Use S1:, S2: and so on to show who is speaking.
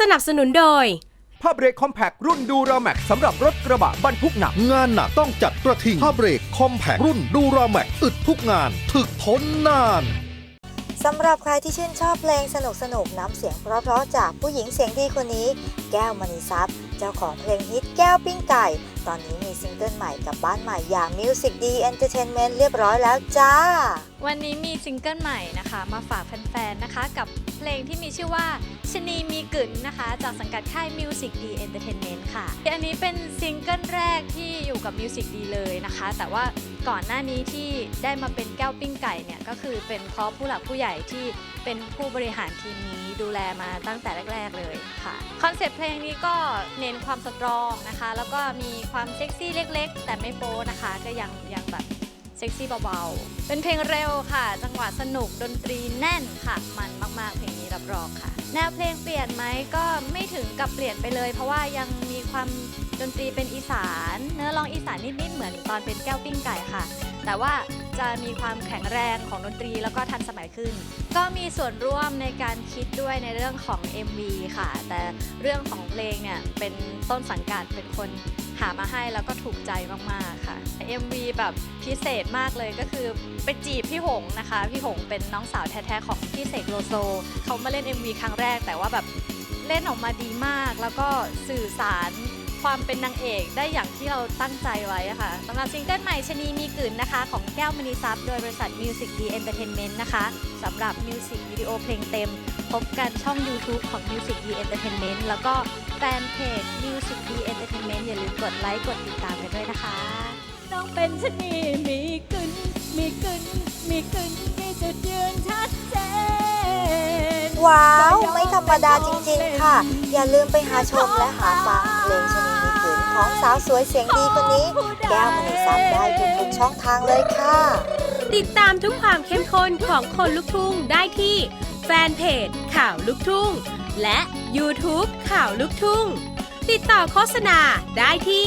S1: สนับสนุนโดย
S2: ผ้าเบรกคอมแพครุ่นดูราแม็กสำหรับรถกระบะบรรทุกหนัก
S3: งานหนักต้องจัดกระทิงผ้าเบรกคอมแพครุ่นดูราแม็กอึดทุกงานถึกทนนาน
S4: สำหรับใครที่ชื่นชอบเพลงสนุกสนุกๆน้ำเสียงเพราะๆจากผู้หญิงเสียงดีคนนี้ แก้วมณีทรัพย์ เจ้าของเพลงฮิตแก้วปิ้งไก่ ตอนนี้มีซิงเกิลใหม่กับบ้านใหม่อย่าง Music D Entertainment เรียบร้อยแล้วจ้า
S5: วันนี้มีซิงเกิลใหม่นะคะ มาฝากแฟนๆ นะคะ กับเพลงที่มีชื่อว่าชนีมีกึ๋นนะคะ จากสังกัดค่าย Music D Entertainment ค่ะ อันนี้เป็นซิงเกิลแรกที่อยู่กับ Music D เลยนะคะ แต่ว่าก่อนหน้านี้ที่ได้มาเป็นแก้วปิ้งไก่เนี่ยก็คือเป็นเพราะผู้หลักผู้ใหญ่ที่เป็นผู้บริหารทีมนี้ดูแลมาตั้งแต่แรก ๆ เลยค่ะคอนเซปต์เพลงนี้ก็เนนความสตรองนะคะ แล้วก็มีความเซ็กซี่เล็ก ๆ แต่ไม่โป๊นะคะ ก็ยังยังแบบเซ็กซี่เบาๆ เป็นเพลงเร็วค่ะ จังหวะสนุกดนตรีแน่นค่ะมัน แนวเพลงเปลี่ยนไหมก็ไม่ถึงกับเปลี่ยนไปเลย เพราะว่ายังมีความดนตรีเป็นอีสาน เนื้อร้องอีสานนิดๆเหมือนตอนเป็นแก้วปิ้งไก่ค่ะ แต่ว่าจะมีความแข็งแรงของดนตรีแล้วก็ทันสมัยขึ้น ก็มีส่วนร่วมในการคิดด้วยในเรื่องของ MV ค่ะ แต่เรื่องของเพลงเนี่ยเป็นต้นสังกัดเป็นคนหามาให้แล้วก็ถูกใจมากๆค่ะ MV แบบพิเศษมากเลยก็คือไปจีบพี่หงนะคะ พี่หงเป็นน้องสาวแท้ๆของพี่เสกโลโซเขามาเล่น MV ครั้งแรกแต่ว่าแบบเล่นออกมาดีมาก แล้วก็สื่อสารความเป็นนางเอกได้อย่างที่เราตั้งใจไว้ค่ะสำหรับซิงเกิลใหม่ชนีมีกลืนนะคะ ของแก้วมณีทรัพย์โดยบริษัท Music D Entertainment นะคะสำหรับมิวสิกวิดีโอเพลงเต็ม พบกันช่อง YouTube ของ Music D Entertainment แล้วก็แฟนเพจ Music D Entertainment อย่าลืมกดไลค์กดติดตามกันด้วยนะคะ เป็นชะนีมีกึนมีกึนมีกึนมีจุดยืนชัดเจน
S4: ว้าว ไม่ธรรมดาจริงๆค่ะ อย่าลืมไปหาชมและหาฟังเพลงชนีมีขืนของสาวสวยเสียงดีคนนี้ แก้วมณีทรัพย์ได้ทุกๆช่องทางเลยค่ะ
S1: ติดตามทุกความเข้มข้นของคนลุกทุ่งได้ที่แฟนเพจข่าวลุกทุ่ง และ YouTube ข่าวลุกทุ่ง ติดต่อโฆษณาได้ที่